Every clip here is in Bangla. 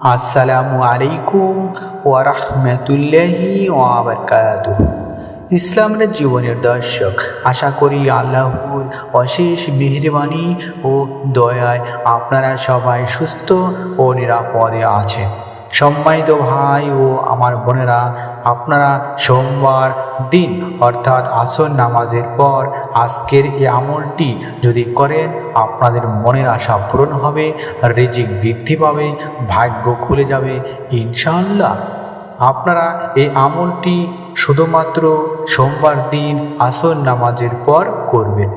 আসসালামু আলাইকুম ওয়া রাহমাতুল্লাহি ওয়া বারাকাতুহু ইসলামের জীবনের দর্শক, আশা করি আল্লাহর অশেষ মেহরবানি ও দয়ায় আপনারা সবাই সুস্থ ও নিরাপদে আছেন। সম্মানিত ভাই ও আমার বোনেরা, আপনারা সোমবার দিন, অর্থাৎ আসর নামাজের পর আজকের এই আমলটি যদি করেন, আপনাদের মনের আশা পূরণ হবে, রিজিক বৃদ্ধি পাবে, ভাগ্য খুলে যাবে, ইনশাআল্লাহ। আপনারা এই আমলটি শুধুমাত্র সোমবার দিন আসর নামাজের পর করবেন।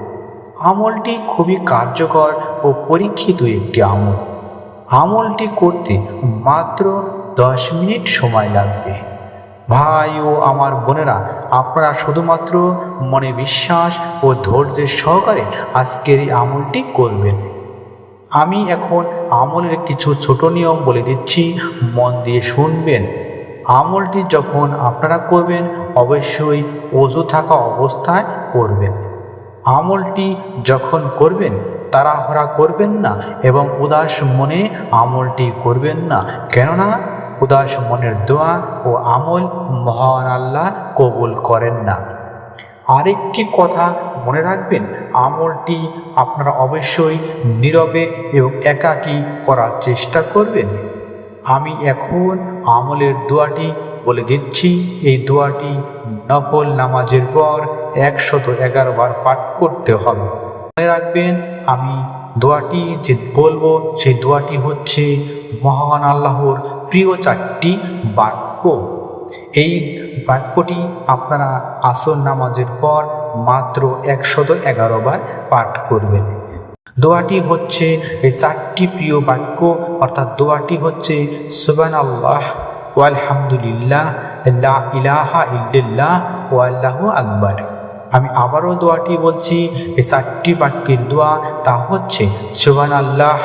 আমলটি খুবই কার্যকর ও পরীক্ষিত একটি আমল। আমলটি করতে মাত্র দশ মিনিট সময় লাগবে। ভাই ও আমার বোনেরা, আপনারা শুধুমাত্র মনে বিশ্বাস ও ধৈর্যের সহকারে আজকের এই আমলটি করবেন। আমি এখন আমলের কিছু ছোট নিয়ম বলে দিচ্ছি, মন দিয়ে শুনবেন। আমলটি যখন আপনারা করবেন, অবশ্যই অজু থাকা অবস্থায় করবেন। আমলটি যখন করবেন তাড়াহড়া করবেন না এবং উদাস মনে আমলটি করবেন না। কেননা উদাস মনের দোয়া ও আমল মহান আল্লাহ কবুল করেন না। আরেকটি কথা মনে রাখবেন, আমলটি আপনারা অবশ্যই নীরবে এবং একাকী করার চেষ্টা করবেন। আমি এখন আমলের দোয়াটি বলে দিচ্ছি। এই দোয়াটি নফল নামাজের পর একশত এগারো বার পাঠ করতে হবে। মনে রাখবেন, আমি দোয়াটি যে বলব, সেই দোয়াটি হচ্ছে মহান আল্লাহর প্রিয় চারটি বাক্য। এই বাক্যটি আপনারা আসর নামাজের পর মাত্র একশত এগারো বার পাঠ করবেন। দোয়াটি হচ্ছে এই চারটি প্রিয় বাক্য, অর্থাৎ দোয়াটি হচ্ছে সুবান আল্লাহ ওয়ালহামদুলিল্লাহ ইলাহা ও ওয়াল্লাহু আকবার। আমি আবারও দোয়াটি বলছি, এই চারটি বাক্যের দোয়া তা হচ্ছে সুবান আল্লাহ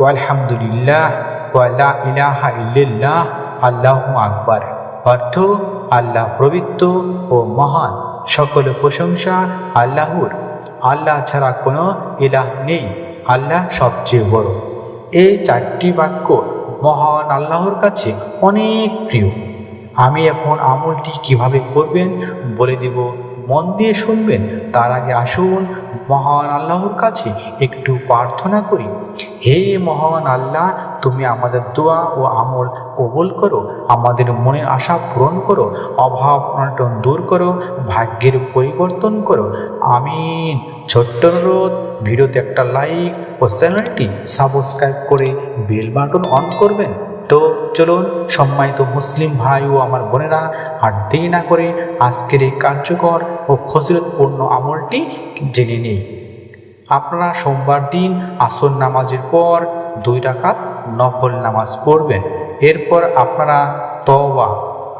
ওয়ালহামদুলিল্লাহ ওয়ালা ইলাহা ইল্লাল্লাহ, আল্লাহ আকবার। অর্থ, আল্লাহ প্রবৃত্ত ও মহান। সকল প্রশংসা আল্লাহর। আল্লাহ ছাড়া কোনো ইলাহ নেই। আল্লাহ সবচেয়ে বড়। এই চারটি বাক্য মহান আল্লাহর কাছে অনেক প্রিয়। আমি এখন আমলটি কীভাবে করবেন বলে দিব? মন দিয়ে শুনবেন, তার আগে আসুন মহান আল্লাহর কাছে একটু প্রার্থনা করি। হে মহান আল্লাহ, তুমি আমাদের দোয়া ও আমল কবুল করো, আমাদের মনের আশা পূরণ করো, অভাব অনটন দূর করো, ভাগ্যের পরিবর্তন করো। আমিন। ছোট্ট অনুরোধ, ভিডিওতে একটা লাইক ও চ্যানেলটি সাবস্ক্রাইব করে বেল বাটন অন করবেন। তো চলুন, সম্মানিত মুসলিম ভাই ও আমার বোনেরা, আর দেরি না করে আজকের এই কার্যকর ও ফজিলতপূর্ণ আমলটি জেনে নেই। আপনারা সোমবার দিন আসর নামাজের পর দুই রাকাত নফল নামাজ পড়বেন। এরপর আপনারা তওবা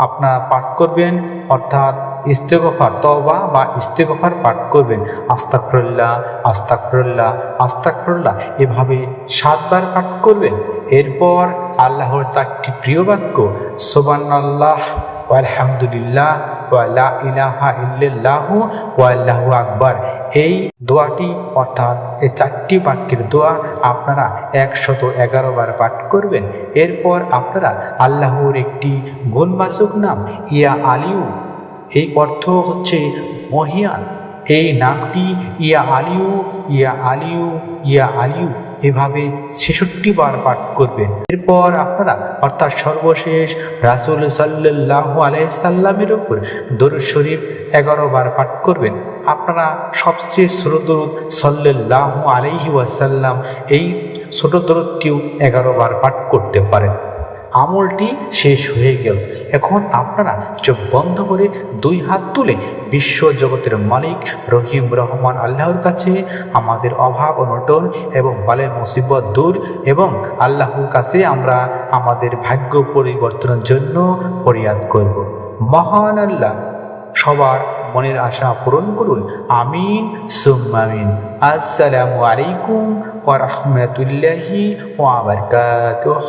আপনারা পাঠ করবেন, অর্থাৎ ইস্তেগফার তওবা বা ইস্তেগফার পাঠ করবেন। আস্তাকরুল্লাহ আস্তাকরুল্লাহ আস্তাকরুল্লাহ এভাবে সাতবার পাঠ করবেন। এরপর আল্লাহর চারটি প্রিয় বাক্য সোবান আল্লাহ আলহামদুলিল্লাহ ওয়ালা ইলাহা ইল্লাল্লাহু, ওয়াল্লাহু আকবার। এই দোয়াটি অর্থাৎ এই চারটি বাক্যের দোয়া আপনারা একশত এগারো বার পাঠ করবেন। এরপর আপনারা আল্লাহর একটি গুণবাচক নাম, ইয়া আলিউ, এই অর্থ হচ্ছে মহিয়ান। এই নামটি ইয়া আলিউ ইয়া আলিউ ইয়া আলিউ। এভাবে ছেষট্টি বার পাঠ করবেন। এরপর আপনারা অর্থাৎ সর্বশেষ রাসুল সাল্লাহ আলাইসাল্লামের উপর দরুদ শরীফ এগারো বার পাঠ করবেন। আপনারা সবচেয়ে ছোট দরুদ সাল্লাহ আলাইহি ওয়াসাল্লাম এই ছোট দরদটিও এগারো বার পাঠ করতে পারেন। আমলটি শেষ হয়ে গেল। এখন আপনারা চোখ বন্ধ করে দুই হাত তুলে বিশ্ব জগতের মালিক রহিম রহমান আল্লাহর কাছে আমাদের অভাব অনটন এবং বালে মুসিবত দূর এবং আল্লাহর কাছে আমরা আমাদের ভাগ্য পরিবর্তনের জন্য ফরিয়াদ করব। মহান আল্লাহ, সবার মনের আশা পূরণ করুন। আমিন সুম্মামিন আসসালামু আলাইকুম ওয়া রাহমাতুল্লাহি ওয়া বারাকাতুহু।